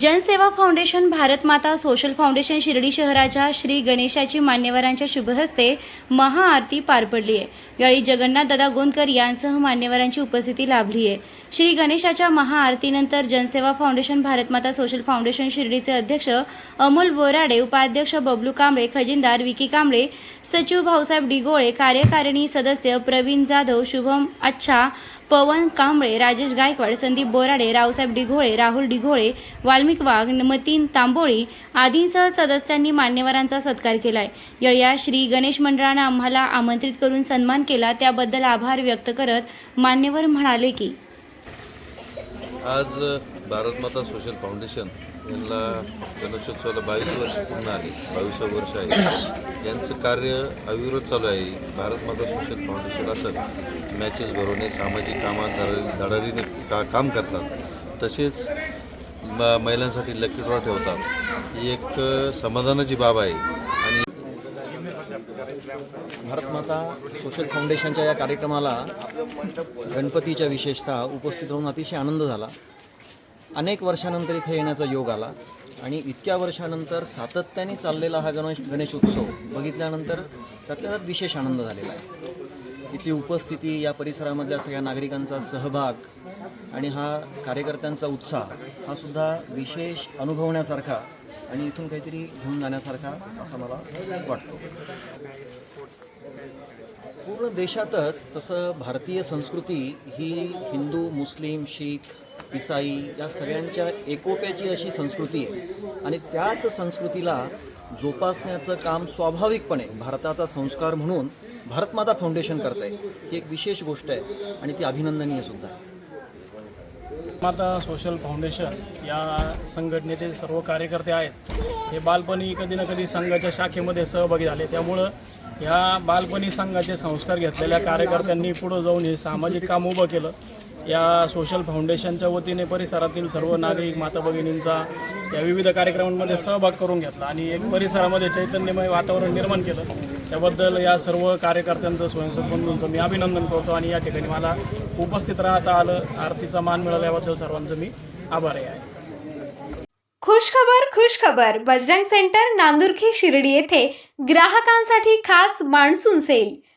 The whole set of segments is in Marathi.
जनसेवा foundation Bharat Mata social foundation Shirdi शहराच्या श्री गणेशाची मान्यवरांच्या शुभहस्ते महाआरती पार पडली आहे. यावेळी जगन्नाथ दादा गोंदकर यांसह मान्यवरांची उपस्थिती लाभली आहे. श्री गणेशाच्या महाआरतीनंतर Jansewa foundation Bharatmata social foundation शिर्डीचे अध्यक्ष अमोल बोराडे उपाध्यक्ष बबलू कांबळे खजिनदार विकी कांबळे सचिव भाऊसाहेब डिगोळे कार्यकारिणी सदस्य प्रवीण जाधव शुभम अच्छा पवन कांबळे राजेश गायकवाड संदीप बोराडे रावसाहेब डिघोळे राहुल डिघोळे वाल्मिक वाघ मतीन तांबोळी आदींसह सदस्यांनी मान्यवरांचा सत्कार केलाय. यावेळी या श्री गणेश मंडळानं आम्हाला आमंत्रित करून सन्मान केला. त्याबद्दल आभार व्यक्त करत मान्यवर म्हणाले की आज भारतमाता सोशल फाउंडेशन यांना गणेशोत्सवाला बावीस वर्ष पूर्ण आले बावीसवं वर्ष आहे. यांचं कार्य अविरोध चालू आहे. भारत माता सोशल फाउंडेशन असं मॅचेस भरवणे सामाजिक कामात धडाडीने का काम करतात. तसेच म महिलांसाठी लकी ड्रॉ ठेवतात. ही एक समाधानाची बाब आहे. आणि भारतमाता सोशल फाउंडेशनच्या या कार्यक्रमाला गणपतीच्या विशेषतः उपस्थित होऊन अतिशय आनंद झाला. अनेक वर्षानंतर इथे येण्याचा योग आला आणि इतक्या वर्षानंतर सातत्याने चाललेला हा गणेश गणेश उत्सव बघितल्यानंतर त्यातल्या त्यात विशेष आनंद झालेला आहे. इथली उपस्थिती या परिसरामधल्या सगळ्या नागरिकांचा सहभाग आणि हा कार्यकर्त्यांचा उत्साह हा सुद्धा विशेष अनुभवण्यासारखा आणि इथून काहीतरी घेऊन जाण्यासारखा असा मला वाटतो. पूर्ण देशातच तसं भारतीय संस्कृती ही हिंदू मुस्लिम शीख इसाई या सगळ्यांच्या एकोप्याची अशी संस्कृती आहे. आणि त्याच संस्कृतीला जोपासण्याचं काम स्वाभाविकपणे भारताचा संस्कार म्हणून भारतमाता फाउंडेशन करत आहे ही एक विशेष गोष्ट आहे आणि ती अभिनंदनीय सुद्धा आहे. माता सोशल फाउंडेशन या संघटनेचे सर्व कार्यकर्ते आहेत. हे बालपणी कधी ना कधी संघाच्या शाखेमध्ये सहभागी झाले. त्यामुळं या बालपणी संघाचे संस्कार घेतलेल्या कार्यकर्त्यांनी पुढं जाऊन हे सामाजिक काम उभं केलं. या सोशल फाउंडेशनच्या वतीने परिसरातील सर्व नागरिक माता भगिनींचा या विविध कार्यक्रमांमध्ये सहभाग करून घेतला आणि एक परिसरामध्ये चैतन्यमय वातावरण निर्माण केलं. त्याबद्दल या सर्व कार्यकर्त्यांचं स्वयंसेवक बंधूंचं मी अभिनंदन करतो आणि या ठिकाणी मला उपस्थित राहता आलं. आरतीचा मान मिळाल्याबद्दल सर्वांचं मी आभारी आहे. खुश खबर खुश खबर. बजरंग सेंटर नांदुरखी शिर्डी येथे ग्राहकांसाठी खास मान्सून सेल.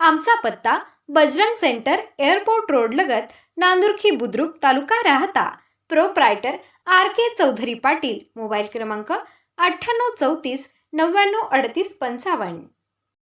आमचा पत्ता बजरंग सेंटर एअरपोर्ट रोड लगत नांदुर्खी बुद्रुक तालुका Rahata. Proprietor R K Chaudhari Patil mobile क्रमांक अठ्ठ्याण्णव चौतीस नव्याण्णव अडतीस पंचावन्न.